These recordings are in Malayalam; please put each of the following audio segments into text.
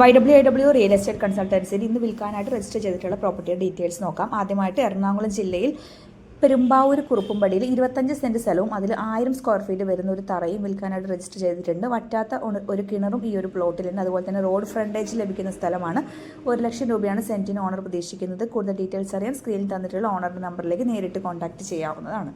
Y W I W real estate കൺസൾട്ടൻസിയിൽ ഇന്ന് വിൽക്കാനായിട്ട് രജിസ്റ്റർ ചെയ്തിട്ടുള്ള പ്രോപ്പർട്ടിയുടെ ഡീറ്റെയിൽസ് നോക്കാം. ആദ്യമായിട്ട് എറണാകുളം ജില്ലയിൽ പെരുമ്പാവൂർ കുറുപ്പുംപടിയിൽ ഇരുപത്തഞ്ച് സെന്റ് സ്ഥലവും അതിൽ ആയിരം സ്ക്വയർ ഫീറ്റ് വരുന്ന ഒരു തറയും വിൽക്കാനായിട്ട് രജിസ്റ്റർ ചെയ്തിട്ടുണ്ട്. വറ്റാത്ത ഒരു കിണറും ഈ ഒരു പ്ലോട്ടിലുണ്ട് അതുപോലെ തന്നെ റോഡ് ഫ്രണ്ടേജ് ലഭിക്കുന്ന സ്ഥലമാണ്. ഒരു ലക്ഷം രൂപയാണ് സെന്റിന് ഓണർ പ്രതീക്ഷിക്കുന്നത്. കൂടുതൽ ഡീറ്റെയിൽസ് അറിയാൻ സ്ക്രീനിൽ തന്നിട്ടുള്ള ഓണറുടെ നമ്പറിലേക്ക് നേരിട്ട് കോൺടാക്ട് ചെയ്യാവുന്നതാണ്.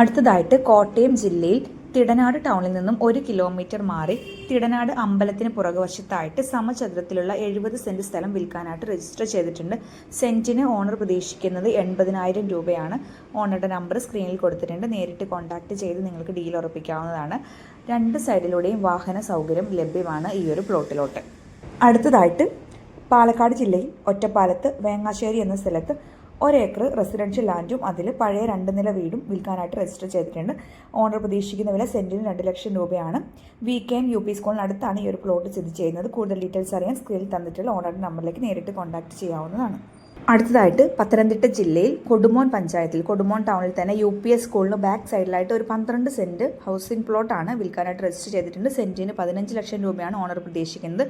അടുത്തതായിട്ട് കോട്ടയം ജില്ലയിൽ തിടനാട് ടൗണിൽ നിന്നും ഒരു കിലോമീറ്റർ മാറി തിടനാട് അമ്പലത്തിന് പുറകുവശത്തായിട്ട് സമചതുരത്തിലുള്ള എഴുപത് സെന്റ് സ്ഥലം വിൽക്കാനായിട്ട് രജിസ്റ്റർ ചെയ്തിട്ടുണ്ട്. സെന്റിന് ഓണർ പ്രതീക്ഷിക്കുന്നത് എൺപതിനായിരം രൂപയാണ്. ഓണറുടെ നമ്പർ സ്ക്രീനിൽ കൊടുത്തിട്ടുണ്ട്. നേരിട്ട് കോൺടാക്റ്റ് ചെയ്ത് നിങ്ങൾക്ക് ഡീൽ ഉറപ്പിക്കാവുന്നതാണ്. രണ്ട് സൈഡിലൂടെയും വാഹന സൗകര്യം ലഭ്യമാണ് ഈ ഒരു പ്ലോട്ടിലോട്ട്. അടുത്തതായിട്ട് പാലക്കാട് ജില്ലയിൽ ഒറ്റപ്പാലത്ത് വേങ്ങാശ്ശേരി എന്ന സ്ഥലത്ത് ഒരേക്കർ റെസിഡൻഷ്യൽ ലാൻഡും അതിൽ പഴയ രണ്ട് നില വീടും വിൽക്കാനായിട്ട് രജിസ്റ്റർ ചെയ്തിട്ടുണ്ട്. ഓണർ പ്രതീക്ഷിക്കുന്ന വില സെന്റിന് രണ്ട് ലക്ഷം രൂപയാണ്. V K M U P സ്കൂളിനടുത്താണ് ഈ ഒരു പ്ലോട്ട് സ്ഥിതി ചെയ്യുന്നത്. കൂടുതൽ ഡീറ്റെയിൽസ് അറിയാൻ സ്ക്രീനിൽ തന്നിട്ടുള്ള ഓണറുടെ നമ്പറിലേക്ക് നേരിട്ട് കോൺടാക്ട് ചെയ്യാവുന്നതാണ്. അടുത്തതായിട്ട് പത്തനംതിട്ട ജില്ലയിൽ കൊടുമോൻ പഞ്ചായത്തിൽ കൊടുമോൻ ടൗണിൽ തന്നെ യു പി എസ് സ്കൂളിന് ബാക്ക് സൈഡിലായിട്ട് ഒരു പന്ത്രണ്ട് സെന്റ് ഹൗസിംഗ് പ്ലോട്ടാണ് വിൽക്കാനായിട്ട് രജിസ്റ്റർ ചെയ്തിട്ടുണ്ട്. സെന്റിന് പതിനഞ്ച് ലക്ഷം രൂപയാണ് ഓണർ പ്രതീക്ഷിക്കുന്നത്.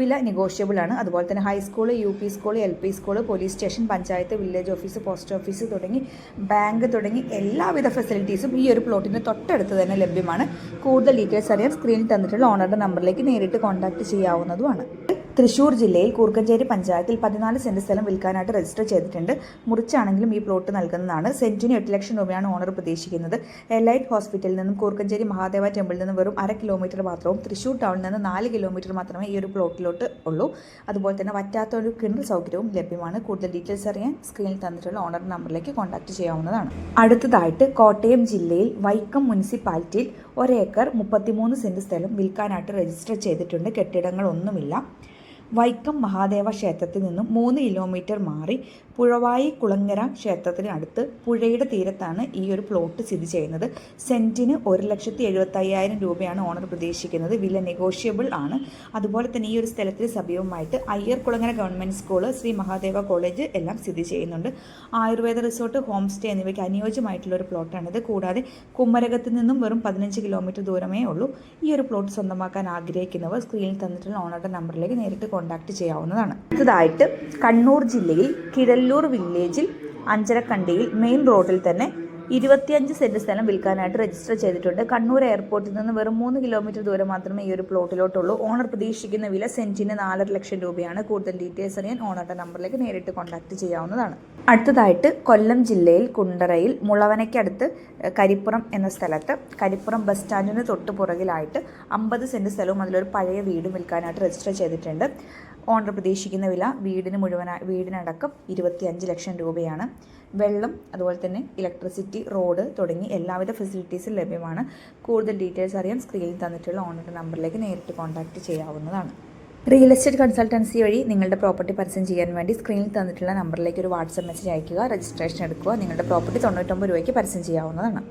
വില നെഗോഷ്യബിൾ ആണ്. അതുപോലെ തന്നെ high school U P school L P school police station panchayat village office post office തുടങ്ങി ബാങ്ക് തുടങ്ങി എല്ലാവിധ ഫെസിലിറ്റീസും ഈ ഒരു പ്ലോട്ടിന് തൊട്ടടുത്ത് തന്നെ ലഭ്യമാണ്. കൂടുതൽ ഡീറ്റെയിൽസ് അറിയാൻ സ്ക്രീനിൽ തന്നിട്ടുള്ള ഓണറുടെ നമ്പറിലേക്ക് നേരിട്ട് കോൺടാക്ട് ചെയ്യാവുന്നതുമാണ്. തൃശൂർ ജില്ലയിൽ കൂർക്കഞ്ചേരി പഞ്ചായത്തിൽ പതിനാല് സെന്റ് സ്ഥലം വിൽക്കാനായിട്ട് രജിസ്റ്റർ ചെയ്തിട്ടുണ്ട്. മുറിച്ചാണെങ്കിലും ഈ പ്ലോട്ട് നൽകുന്നതാണ്. സെന്റിന് എട്ട് ലക്ഷം രൂപയാണ് ഓണർ പ്രതീക്ഷിക്കുന്നത് എലൈറ്റ് ഹോസ്പിറ്റലിൽ നിന്നും കൂർക്കഞ്ചേരി മഹാദേവ ടെമ്പിളിൽ നിന്നും വെറും അര കിലോമീറ്റർ മാത്രവും തൃശൂർ ടൗണിൽ നിന്ന് നാല് കിലോമീറ്റർ മാത്രമേ ഈ ഒരു പ്ലോട്ടിലോട്ട് ഉള്ളൂ. അതുപോലെ തന്നെ വറ്റാത്ത ഒരു കിണർ സൗകര്യവും ലഭ്യമാണ്. കൂടുതൽ ഡീറ്റെയിൽസ് അറിയാൻ സ്ക്രീനിൽ തന്നിട്ടുള്ള ഓണർ നമ്പറിലേക്ക് കോൺടാക്ട് ചെയ്യാവുന്നതാണ്. അടുത്തതായിട്ട് കോട്ടയം ജില്ലയിൽ വൈക്കം മുനിസിപ്പാലിറ്റിയിൽ ഒരേക്കർ മുപ്പത്തിമൂന്ന് സെന്റ് സ്ഥലം വിൽക്കാനായിട്ട് രജിസ്റ്റർ ചെയ്തിട്ടുണ്ട്. കെട്ടിടങ്ങളൊന്നുമില്ല. വൈക്കം മഹാദേവ ക്ഷേത്രത്തിൽ നിന്നും മൂന്ന് കിലോമീറ്റർ മാറി പുഴവായി കുളങ്ങര ക്ഷേത്രത്തിന് അടുത്ത് പുഴയുടെ തീരത്താണ് ഈ ഒരു പ്ലോട്ട് സ്ഥിതി ചെയ്യുന്നത്. സെന്റിന് ഒരു ലക്ഷത്തി എഴുപത്തയ്യായിരം രൂപയാണ് ഓണർ പ്രതീക്ഷിക്കുന്നത് വില നെഗോഷ്യബിൾ ആണ്. അതുപോലെ തന്നെ ഈ ഒരു സ്ഥലത്തിന് സമീപമായിട്ട് Ayyar Kulangara government school Shri Mahadeva college എല്ലാം സ്ഥിതി ചെയ്യുന്നുണ്ട്. ആയുർവേദ റിസോർട്ട് ഹോം സ്റ്റേ എന്നിവയ്ക്ക് അനുയോജ്യമായിട്ടുള്ള ഒരു പ്ലോട്ടാണിത് കൂടാതെ കുമരകത്ത് നിന്നും വെറും പതിനഞ്ച് കിലോമീറ്റർ ദൂരമേ ഉള്ളൂ. ഈ ഒരു പ്ലോട്ട് സ്വന്തമാക്കാൻ ആഗ്രഹിക്കുന്നവർ സ്ക്രീനിൽ തന്നിട്ടുള്ള ഓണറുടെ നമ്പറിലേക്ക് നേരിട്ട് കോൺടാക്ട് ചെയ്യാവുന്നതാണ്. അടുത്തതായിട്ട് കണ്ണൂർ ജില്ലയിൽ കിഴല്ലൂർ വില്ലേജിൽ അഞ്ചരക്കണ്ടിയിൽ മെയിൻ റോഡിൽ തന്നെ ഇരുപത്തിയഞ്ച് സെന്റ് സ്ഥലം വിൽക്കാനായിട്ട് രജിസ്റ്റർ ചെയ്തിട്ടുണ്ട്. കണ്ണൂർ എയർപോർട്ടിൽ നിന്ന് വെറും മൂന്ന് കിലോമീറ്റർ ദൂരം മാത്രമേ ഈ ഒരു പ്ലോട്ടിലോട്ടുള്ളൂ ഓണർ പ്രതീക്ഷിക്കുന്ന വില സെന്റിന് നാലര ലക്ഷം രൂപയാണ്. കൂടുതൽ ഡീറ്റെയിൽസ് അറിയാൻ ഓണറുടെ നമ്പറിലേക്ക് നേരിട്ട് കോൺടാക്ട് ചെയ്യാവുന്നതാണ്. അടുത്തതായിട്ട് കൊല്ലം ജില്ലയിൽ കുണ്ടറയിൽ മുളവനയ്ക്കടുത്ത് കരിപ്പുറം എന്ന സ്ഥലത്ത് കരിപ്പുറം ബസ് സ്റ്റാൻഡിന് തൊട്ട് പുറകിലായിട്ട് അമ്പത് സെന്റ് സ്ഥലവും അതിലൊരു പഴയ വീടും വിൽക്കാനായിട്ട് രജിസ്റ്റർ ചെയ്തിട്ടുണ്ട്. ഓണർ പ്രതീക്ഷിക്കുന്ന വില വീടിന് മുഴുവനായി വീടിനടക്കം ഇരുപത്തിയഞ്ച് ലക്ഷം രൂപയാണ്. വെള്ളം അതുപോലെ തന്നെ ഇലക്ട്രിസിറ്റി റോഡ് തുടങ്ങി എല്ലാവിധ ഫെസിലിറ്റീസും ലഭ്യമാണ്. കൂടുതൽ ഡീറ്റെയിൽസ് അറിയാൻ സ്ക്രീനിൽ തന്നിട്ടുള്ള ഓണറുടെ നമ്പറിലേക്ക് നേരിട്ട് കോൺടാക്റ്റ് ചെയ്യാവുന്നതാണ്. റിയൽ എസ്റ്റേറ്റ് കൺസൾട്ടൻസി വഴി നിങ്ങളുടെ പ്രോപ്പർട്ടി പരസ്യം ചെയ്യാൻ വേണ്ടി സ്ക്രീനിൽ തന്നിട്ടുള്ള നമ്പറിലേക്ക് ഒരു വാട്സപ്പ് മെസ്സേജ് അയയ്ക്കുക രജിസ്ട്രേഷൻ എടുക്കുക നിങ്ങളുടെ പ്രോപ്പർട്ടി തൊണ്ണൂറ്റൊമ്പത് രൂപയ്ക്ക് പരസ്യം ചെയ്യാവുന്നതാണ്.